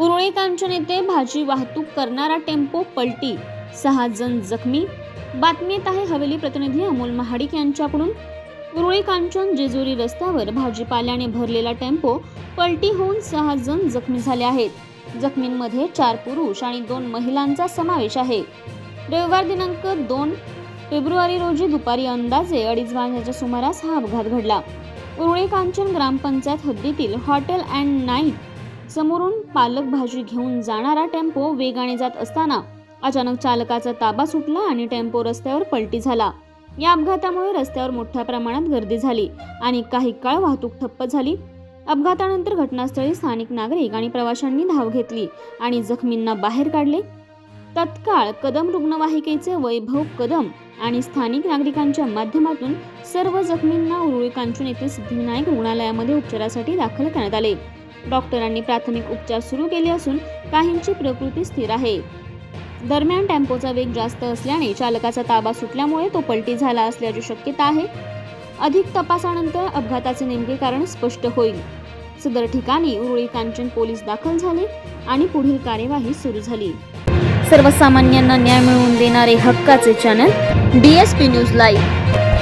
उरुळी कांचन येथे भाजी वाहतूक करणारा टेम्पो पलटी. सहा जण जखमी. बातमी येत आहे हवेली प्रतिनिधी अमोल महाडिक यांच्याकडून. उरुळी कांचन जेजुरी रस्त्यावर भाजीपाल्याने भरलेला टेम्पो पलटी होऊन सहा जण जखमी झाले आहेत. जखमींमध्ये चार पुरुष आणि दोन महिलांचा समावेश आहे. रविवार दिनांक दोन फेब्रुवारी रोजी दुपारी अंदाजे अडीच वाजण्याच्या सुमारास हा अपघात घडला. उरुळी कांचन ग्रामपंचायत हद्दीतील हॉटेल अँड नाईट समोरून पालक भाजी घेऊन जाणारा टेम्पो वेगाने जात असताना अचानक चालकाचा ताबा सुटला आणि टेम्पो रस्त्यावर पलटी झाला. या अपघातामुळे रस्त्यावर मोठ्या प्रमाणात गर्दी झाली आणि काही काळ वाहतूक ठप्प झाली. अपघातानंतर घटनास्थळी स्थानिक नागरिक आणि प्रवाशांनी धाव घेतली आणि जखमींना बाहेर काढले. तत्काळ कदम रुग्णवाहिकेचे वैभव कदम आणि स्थानिक नागरिकांच्या माध्यमातून सर्व जखमींना उरुळी कांचून येथे सिद्धिविनायक रुग्णालयामध्ये उपचारासाठी दाखल करण्यात आले. डॉक्टरांनी प्राथमिक उपचार सुरू केले असून काहींची प्रकृती स्थिर आहे. दरम्यान टेम्पोचा वेग जास्त असल्याने चालकाचा ताबा सुटल्यामुळे तो पलटी झाला असल्याची शक्यता आहे. अधिक तपासानंतर अपघाताचे नेमके कारण स्पष्ट होईल. सदर ठिकाणी उरुळी कांचन पोलीस दाखल झाले आणि पुढील कार्यवाही सुरू झाली. सर्वसामान्यांना न्याय मिळवून देणारे हक्काचे channel D S P news live.